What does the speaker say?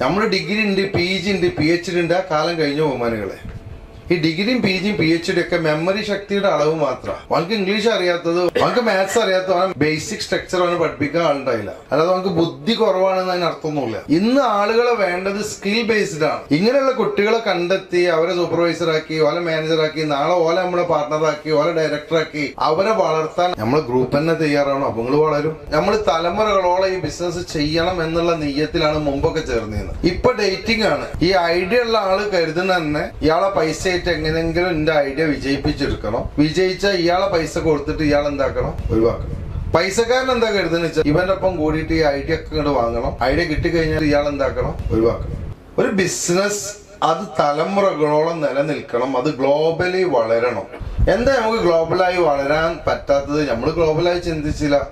നമ്മൾ ഡിഗ്രി ഉണ്ട് P G ഉണ്ട് പി എച്ച് ഡി ഉണ്ട് ആ കാലം കഴിഞ്ഞ ബഹുമാനുകളെ. ഈ ഡിഗ്രിയും പി ജിയും പി എച്ച് ഡി ഒക്കെ മെമ്മറി ശക്തിയുടെ അളവ് മാത്രമാണ് അവനക്ക് ഇംഗ്ലീഷ് അറിയാത്തത് അവനക്ക് മാത്സ് അറിയാത്തത് അവൻ ബേസിക് സ്ട്രക്ചർ അവന് പഠിപ്പിക്കാൻ ആളുണ്ടായില്ല. അല്ലാതെ അവനക്ക് ബുദ്ധി കുറവാണെന്ന് അതിന് അർത്ഥമൊന്നുമില്ല. ഇന്ന് ആളുകളെ വേണ്ടത് സ്കിൽ ബേസ്ഡ് ആണ്. ഇങ്ങനെയുള്ള കുട്ടികളെ കണ്ടെത്തി അവരെ സൂപ്പർവൈസർ ആക്കി സൂപ്പർവൈസറാക്കി മാനേജർ ആക്കി നാളെ ഓലെ നമ്മളെ പാർട്ണറാക്കി ഓലെ ഡയറക്ടറാക്കി അവരെ വളർത്താൻ നമ്മൾ ഗ്രൂപ്പ് തന്നെ തയ്യാറാണോ അപ്പൊ നിങ്ങൾ വളരും. നമ്മൾ തലമുറകളോളം ഈ ബിസിനസ് ചെയ്യണം എന്നുള്ള നെയ്യത്തിലാണ് മുമ്പൊക്കെ ചേർന്നിരുന്നത്. ഇപ്പൊ ഡേറ്റിംഗ് ആണ്. ഈ ഐഡിയ ഉള്ള ആൾ കരുതുന്ന തന്നെ ഇയാളെ പൈസ ആയിട്ട് എങ്ങനെങ്കിലും എന്റെ ഐഡിയ വിജയിപ്പിച്ചെടുക്കണം. വിജയിച്ച ഇയാളെ പൈസ കൊടുത്തിട്ട് ഇയാൾ എന്താക്കണം? ഒഴിവാക്കണം. പൈസക്കാരൻ എന്താ കരുതുന്ന വെച്ചാൽ ഇവന്റെ ഒപ്പം കൂടിയിട്ട് ഈ ഐഡിയ ഒക്കെ ഇങ്ങോട്ട് വാങ്ങണം. ഐഡിയ കിട്ടിക്കഴിഞ്ഞാൽ ഇയാൾ എന്താക്കണം? ഒഴിവാക്കണം. ഒരു ബിസിനസ് അത് തലമുറകളോളം നിലനിൽക്കണം. അത് ഗ്ലോബലി വളരണം. എന്താ നമുക്ക് ഗ്ലോബലായി വളരാൻ പറ്റാത്തത്? നമ്മൾ ഗ്ലോബലായി ചിന്തിച്ചില്ല.